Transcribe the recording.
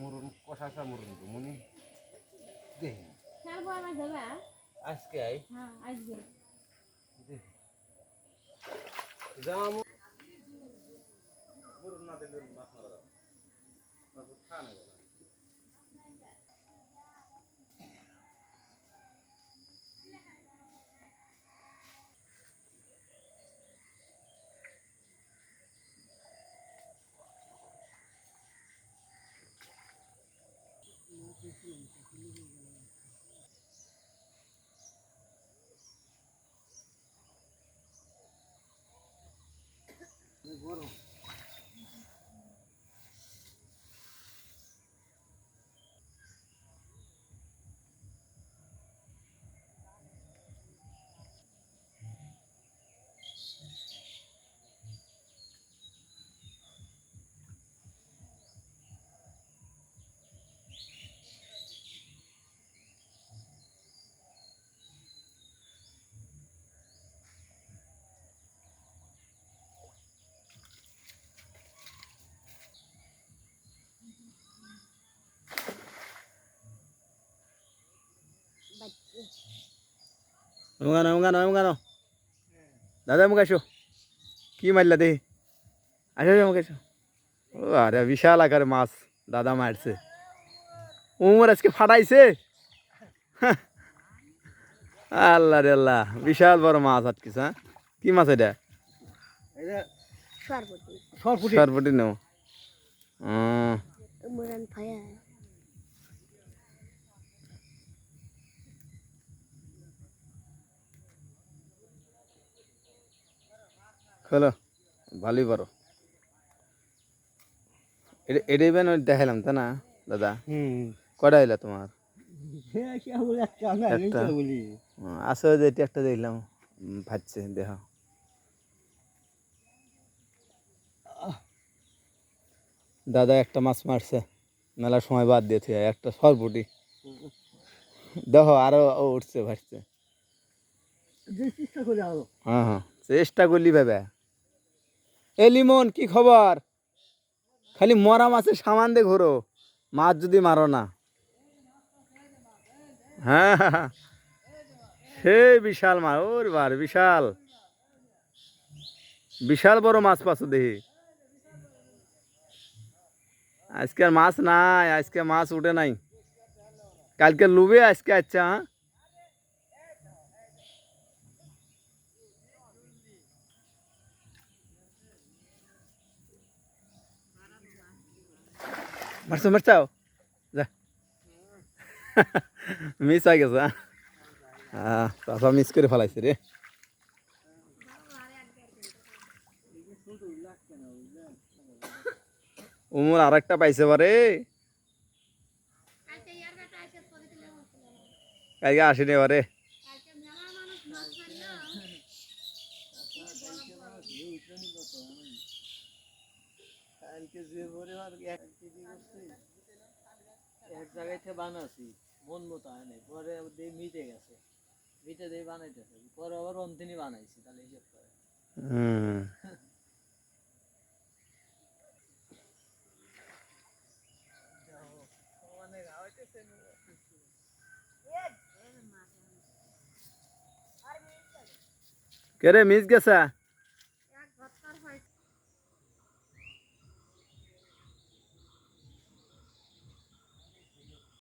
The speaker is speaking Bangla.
মরুন কষাসা মরুন তো মুনি। যাবা আজকে আই হ্যাঁ যাওয়া মরুন না দিলে গরু উঙ্গানো উঙ্গানো উঙ্গানো দাদা মুখ আসো কি মারলা দেখি আসো মুখ ও আরে বিশাল আকারে মাছ দাদা মারছে উমর আজকে ফাটাইছে আল্লাহ রে আল্লাহ বিশাল বড় মাছ আটকিস হ্যাঁ কি মাছ এটা সরপটি নেও খোলো ভালোই বড় এটাই বেন দেখাইলাম তা না দাদা? কটা এলো তোমার? আসো যে এটা একটা দেখলাম ভাজছে দেহ দাদা একটা মাছ মারছে মেলা সময় বাদ দিয়েছে একটা সরপুটি দেখো আরও উঠছে ভাসছে চেষ্টা করে হ্যাঁ হ্যাঁ চেষ্টা করলি ভেবে। এ লিমন কি খবর? খালি মরা মাছের সামান দিয়ে ঘোরো মাছ যদি মারো না। হ্যাঁ হ্যাঁ, হ্যাঁ। সেই বিশাল মাছ ওর বার বিশাল। বিশাল বড় মাছ পাচ্ছ দেখি। আজকে মাছ নাই আজকে মাছ উঠে নাই। কালকে লুবে আজকে আচ্ছা হ্যাঁ? মারছো, মারছাও? যা। মিস হয়ে গেছে হ্যাঁ? চাষা মিস করে ফেলাইছে রে। উমর আর একটা পাইছে বারে কালকে আসেনি এবারে কালকে যে পরিমাণ এক কেজি করছি এক জায়গায় বানাছি মতো নাই। পরে দিয়ে মিটে গেছে। মিস গেছে?